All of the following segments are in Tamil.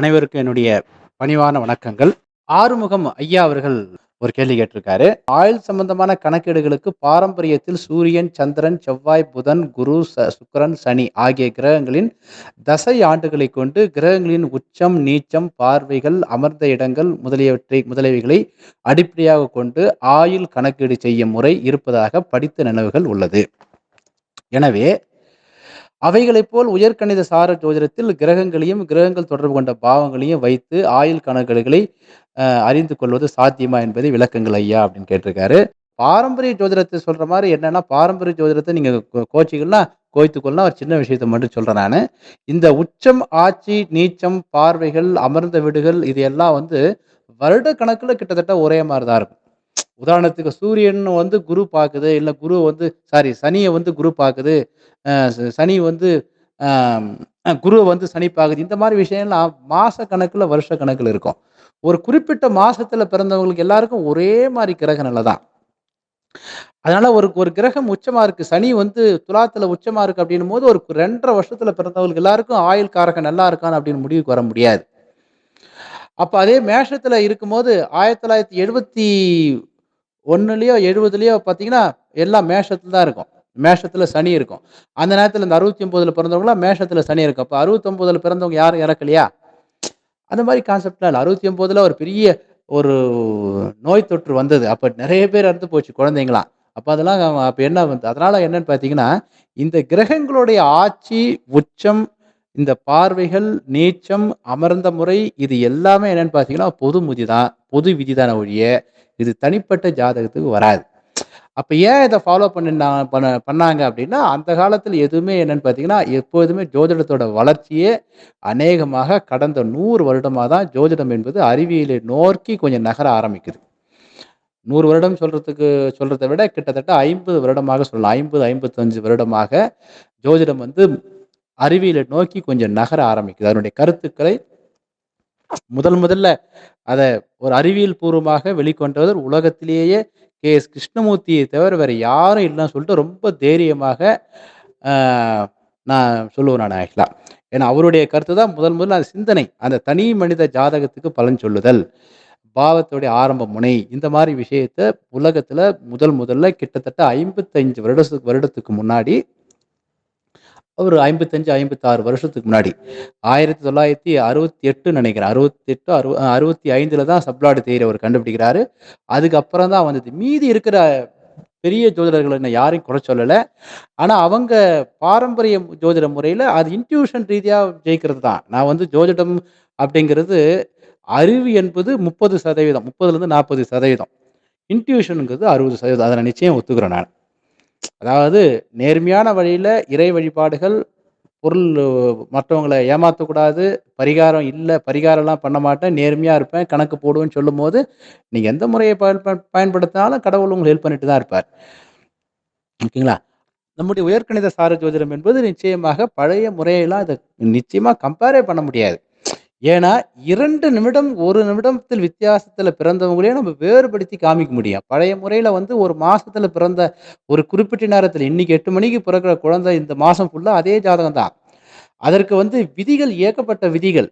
அனைவருக்கும் என்னுடைய பணிவான வணக்கங்கள். ஆறுமுகம் ஐயா அவர்கள் ஒரு கேள்வி கேட்டிருக்காரு. ஆயுள் சம்பந்தமான கணக்கீடுகளுக்கு பாரம்பரியத்தில் சூரியன் சந்திரன் செவ்வாய் புதன் குரு ச சுக்கிரன் சனி ஆகிய கிரகங்களின் தசை ஆண்டுகளை கொண்டு கிரகங்களின் உச்சம் நீச்சம் பார்வைகள் அமர்ந்த இடங்கள் முதலியவற்றை முதலியவைகளை அடிப்படையாக கொண்டு ஆயுள் கணக்கீடு செய்யும் முறை இருப்பதாக படித்த நினைவுகள் உள்ளது. எனவே அவைகளைப் போல் உயர்கணித சார ஜோதிடத்தில் கிரகங்களையும் கிரகங்கள் தொடர்பு கொண்ட பாவங்களையும் வைத்து ஆயுள் கணக்குகளை அறிந்து கொள்வது சாத்தியமா என்பதை விளக்கங்கள் ஐயா அப்படின்னு கேட்டிருக்காரு. பாரம்பரிய ஜோதிடத்தை சொல்ற மாதிரி என்னன்னா பாரம்பரிய ஜோதிடத்தை நீங்க கோச்சிகள்னா கோய்த்துக்கொள்ளலாம் ஒரு சின்ன விஷயத்தை மட்டும் சொல்றேன் நான். இந்த உச்சம் ஆட்சி நீச்சம் பார்வைகள் அமர்ந்த வீடுகள் இது எல்லாம் வந்து வருட கணக்குல கிட்டத்தட்ட ஒரே மாதிரி தான் இருக்கும். உதாரணத்துக்கு சூரியன் வந்து குரு பார்க்குது இல்லை குரு வந்து சாரி சனியை வந்து குரு பார்க்குது சனி வந்து குருவை வந்து சனி பார்க்குது. இந்த மாதிரி விஷயம்லாம் மாத கணக்கில் வருஷ கணக்கில் இருக்கும். ஒரு குறிப்பிட்ட மாதத்தில் பிறந்தவங்களுக்கு எல்லாருக்கும் ஒரே மாதிரி கிரக நிலை தான். அதனால ஒரு ஒரு கிரகம் உச்சமா இருக்கு சனி வந்து துலாத்துல உச்சமா இருக்கு அப்படின்னும் போது ஒரு ரெண்டரை வருஷத்துல பிறந்தவங்களுக்கு எல்லாருக்கும் ஆயுள் காரகம் நல்லா இருக்கான்னு அப்படின்னு முடிவுக்கு வர முடியாது. அப்ப அதே மேஷத்துல இருக்கும்போது ஆயிரத்தி தொள்ளாயிரத்தி எழுபத்தி ஒன்றுலையோ எழுபதுலையோ பார்த்தீங்கன்னா எல்லாம் மேஷத்தில் தான் இருக்கும். மேஷத்தில் சனி இருக்கும். அந்த நேரத்தில் இந்த அறுபத்தி ஒன்பதுல பிறந்தவங்களாம் மேஷத்தில் சனி இருக்கும் அப்போ அறுபத்தொம்போதில் பிறந்தவங்க யாரும் இறக்கலையா? அந்த மாதிரி கான்செப்ட்லாம் இல்லை. அறுபத்தி ஒம்போதில் ஒரு பெரிய ஒரு நோய் தொற்று வந்தது. அப்போ நிறைய பேர் இறந்து போச்சு குழந்தைங்களாம். அப்போ அதெல்லாம் அப்போ என்ன வந்து அதனால் என்னன்னு பார்த்தீங்கன்னா இந்த கிரகங்களுடைய ஆட்சி உச்சம் இந்த பார்வைகள் நீச்சம் அமர்ந்த முறை இது எல்லாமே என்னன்னு பார்த்தீங்கன்னா பொது முதி தான் பொது விதிதான ஒழிய இது தனிப்பட்ட ஜாதகத்துக்கு வராது. அப்போ ஏன் இதை ஃபாலோ பண்ணினா பண்ண பண்ணாங்க அப்படின்னா அந்த காலத்தில் எதுவுமே என்னன்னு பார்த்தீங்கன்னா எப்போதுமே ஜோதிடத்தோட வளர்ச்சியே அநேகமாக கடந்த நூறு வருடமாக தான் ஜோதிடம் என்பது அறிவியலை நோக்கி கொஞ்சம் நகர ஆரம்பிக்குது. நூறு வருடம் சொல்றதுக்கு சொல்றதை விட கிட்டத்தட்ட ஐம்பது வருடமாக சொல்லலாம். ஐம்பது ஐம்பத்தஞ்சு வருடமாக ஜோதிடம் வந்து அறிவியலை நோக்கி கொஞ்சம் நகர ஆரம்பிக்குது. அதனுடைய கருத்துக்களை முதல் முதல்ல அதை ஒரு அறிவியல் பூர்வமாக வெளிக்கொண்டவர் உலகத்திலேயே கே. எஸ். கிருஷ்ணமூர்த்தியை தவிர வேற யாரும் இல்லைன்னு சொல்லிட்டு ரொம்ப தைரியமாக நான் சொல்லுவேன் நான் ஆக்சுவலாக ஏன்னா அவருடைய கருத்து தான் முதல் முதல்ல அந்த சிந்தனை அந்த தனி மனித ஜாதகத்துக்கு பலன் சொல்லுதல் பாவத்துடைய ஆரம்ப முனை. இந்த மாதிரி விஷயத்த உலகத்துல முதல் முதல்ல கிட்டத்தட்ட ஐம்பத்தஞ்சு வருடத்துக்கு வருடத்துக்கு முன்னாடி ஒரு ஐம்பத்தஞ்சு ஐம்பத்தாறு வருஷத்துக்கு முன்னாடி. ஆயிரத்தி தொள்ளாயிரத்தி அறுபத்தி எட்டு நினைக்கிறேன். அறுபத்தி எட்டு அறு அறுபத்தி ஐந்தில் தான் சப்ளாடு தேரி அவர் கண்டுபிடிக்கிறாரு. அதுக்கப்புறம் தான் வந்தது. மீதி இருக்கிற பெரிய ஜோதிடர்கள் என்ன யாரையும் குறை சொல்லலை. ஆனால் அவங்க பாரம்பரிய ஜோதிட முறையில் அது இன்ட்யூஷன் ரீதியாக ஜெயிக்கிறது தான். நான் வந்து ஜோதிடம் அப்படிங்கிறது அறிவு என்பது முப்பது சதவீதம். முப்பதுலேருந்து நாற்பது சதவீதம். இன்ட்யூஷனுங்கிறது அறுபது சதவீதம். அதை நான் நிச்சயம் ஒத்துக்கிறேன் நான். அதாவது நேர்மையான வழியில இறை வழிபாடுகள் பொருள் மற்றவங்களை ஏமாற்றக்கூடாது பரிகாரம் இல்லை பரிகாரம்லாம் பண்ண மாட்டேன் நேர்மையாக இருப்பேன் கணக்கு போடுவேன்னு சொல்லும்போது நீங்கள் எந்த முறையை பயன்படுத்தினாலும் கடவுள் உங்களுக்கு ஹெல்ப் பண்ணிட்டு தான் இருப்பார். ஓகேங்களா? நம்முடைய உயர்கணித சார ஜோதிடம் என்பது நிச்சயமாக பழைய முறையெல்லாம் இதை நிச்சயமாக கம்பேரே பண்ண முடியாது. ஏன்னா இரண்டு நிமிடம் ஒரு நிமிடத்தில் வித்தியாசத்தில் பிறந்தவங்களே நம்ம வேறுபடுத்தி காமிக்க முடியும். பழைய முறையில் வந்து ஒரு மாதத்தில் பிறந்த ஒரு குறிப்பிட்ட நேரத்தில் இன்னைக்கு எட்டு மணிக்கு பிறக்கிற குழந்தை இந்த மாதம் ஃபுல்லாக அதே ஜாதகம் தான். அதற்கு வந்து விதிகள் இயக்கப்பட்ட விதிகள்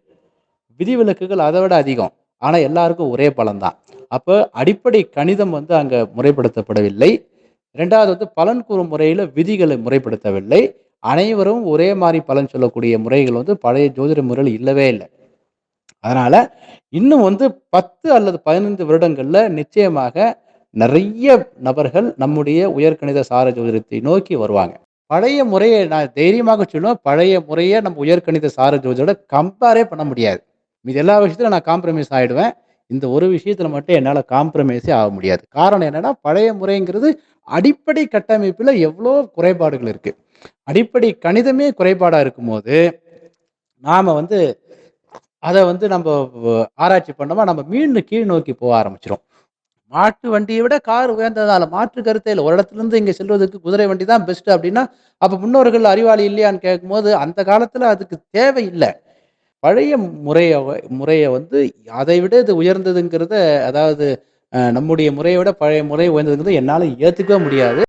விதிவிலக்குகள் அதை விட அதிகம். ஆனால் எல்லாருக்கும் ஒரே பலன் தான். அப்போ அடிப்படை கணிதம் வந்து அங்கே முறைப்படுத்தப்படவில்லை. ரெண்டாவது வந்து பலன் கூறும் முறையில் விதிகளை முறைப்படுத்தவில்லை. அனைவரும் ஒரே மாதிரி பலன் சொல்லக்கூடிய முறைகள் வந்து பழைய ஜோதிட முறையில் இல்லவே இல்லை. அதனால இன்னும் வந்து பத்து அல்லது பதினைந்து வருடங்கள்ல நிச்சயமாக நிறைய நபர்கள் நம்முடைய உயர்கணித சார ஜோதிடத்தை நோக்கி வருவாங்க. பழைய முறையை நான் தைரியமாக சொல்லுவேன் பழைய முறையை நம்ம உயர்கணித சார ஜோதிட கம்பேரே பண்ண முடியாது. மீது எல்லா விஷயத்திலும் நான் காம்ப்ரமைஸ் ஆகிடுவேன் இந்த ஒரு விஷயத்துல மட்டும் என்னால் காம்ப்ரமைஸே ஆக முடியாது. காரணம் என்னன்னா பழைய முறைங்கிறது அடிப்படை கட்டமைப்பில் எவ்வளோ குறைபாடுகள் இருக்கு. அடிப்படை கணிதமே குறைபாடாக இருக்கும்போது நாம் வந்து அதை வந்து நம்ம ஆராய்ச்சி பண்ணோமா நம்ம மீண்டும் கீழ் நோக்கி போக ஆரம்பிச்சிடும் மாட்டு வண்டியை விட கார் உயர்ந்ததால் மாற்று கருத்தே இல்லை. ஒரு இடத்துலேருந்து இங்கே செல்வதற்கு குதிரை வண்டி தான் பெஸ்ட்டு அப்படின்னா அப்போ முன்னோர்கள் அறிவாளி இல்லையான்னு கேட்கும்போது அந்த காலத்தில் அதுக்கு தேவை இல்லை. பழைய முறையை முறையை வந்து அதை விட இது உயர்ந்ததுங்கிறத அதாவது நம்முடைய முறையை விட பழைய முறை உயர்ந்ததுங்கிறத என்னால் ஏற்றுக்கவே முடியாது.